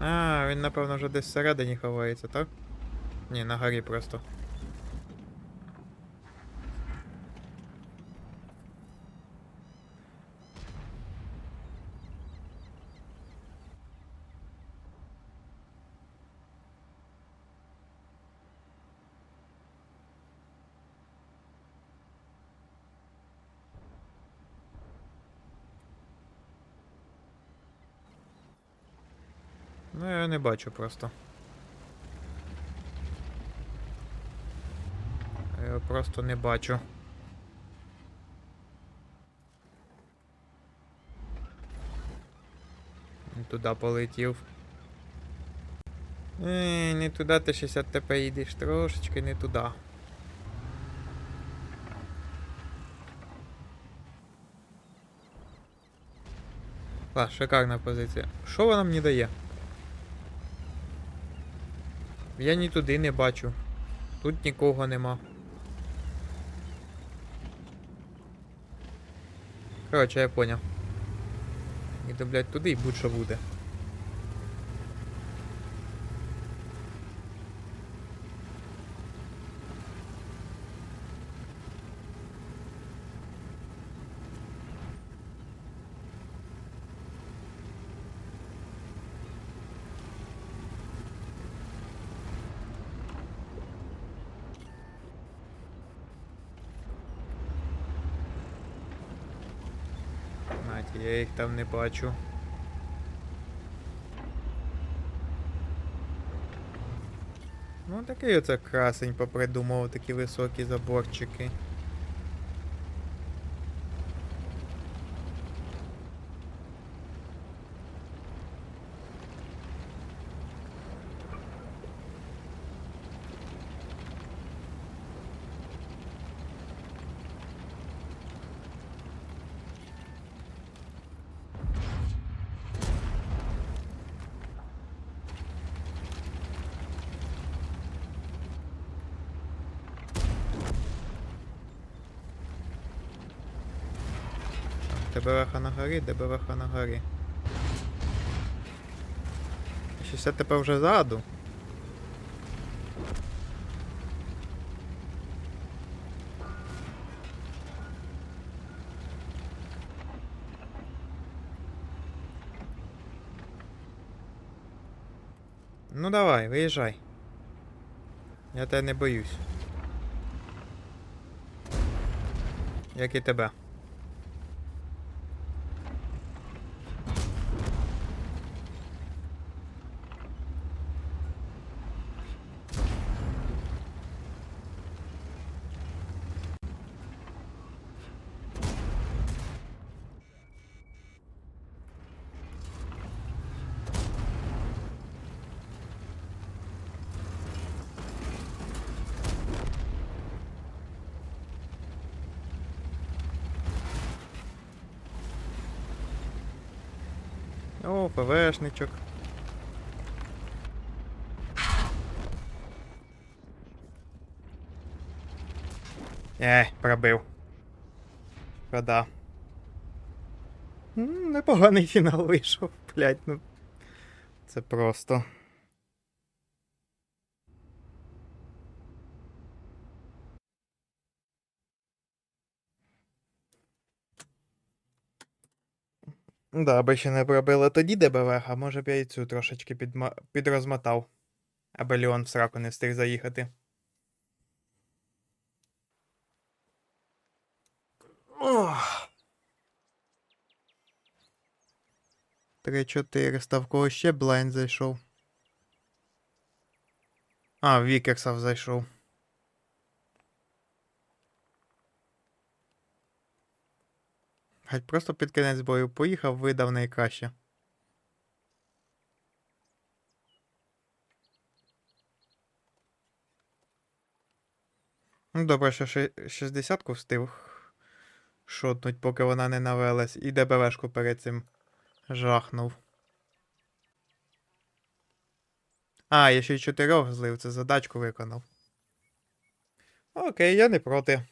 А, він, напевно, вже десь всередині ховається, так? Ні, на горі просто. Ну, я не бачу просто. Я його просто не бачу. Не туди полетів. Ей, не туди ти 60 ТП їдеш, трошечки не туди. Клас, шикарна позиція. Що вона мені дає? Я ні туди не бачу. Тут нікого нема. Коротше, я поняв. Іду, блядь, туди і будь-що буде. Я їх там не бачу. Ну такий оце красень попридумав, такі високі заборчики. ДБВХ на горі, ДБВХ на горі. 60 тепер вже ззаду. Ну давай, виїжджай. Я тебе не боюсь. Як і тебе. О, ПВшничок. Е, пробив. Шкода. Непоганий фінал вийшов, блять, ну. Це просто. Да, аби ще не пробили тоді ДБВ, а може б я і цю трошечки підма... підрозмотав. Аби Леон в сраку не встиг заїхати. Ох. 3-400, в кого ще блайнд зайшов. А, Вікерсов зайшов. Геть просто під кінець бою поїхав, видав найкраще. Ну, добре, що 60-ку встиг шотнуть, поки вона не навелась, і ДБВшку перед цим жахнув. А, я ще й чотирьох злив, це задачку виконав. Окей, я не проти.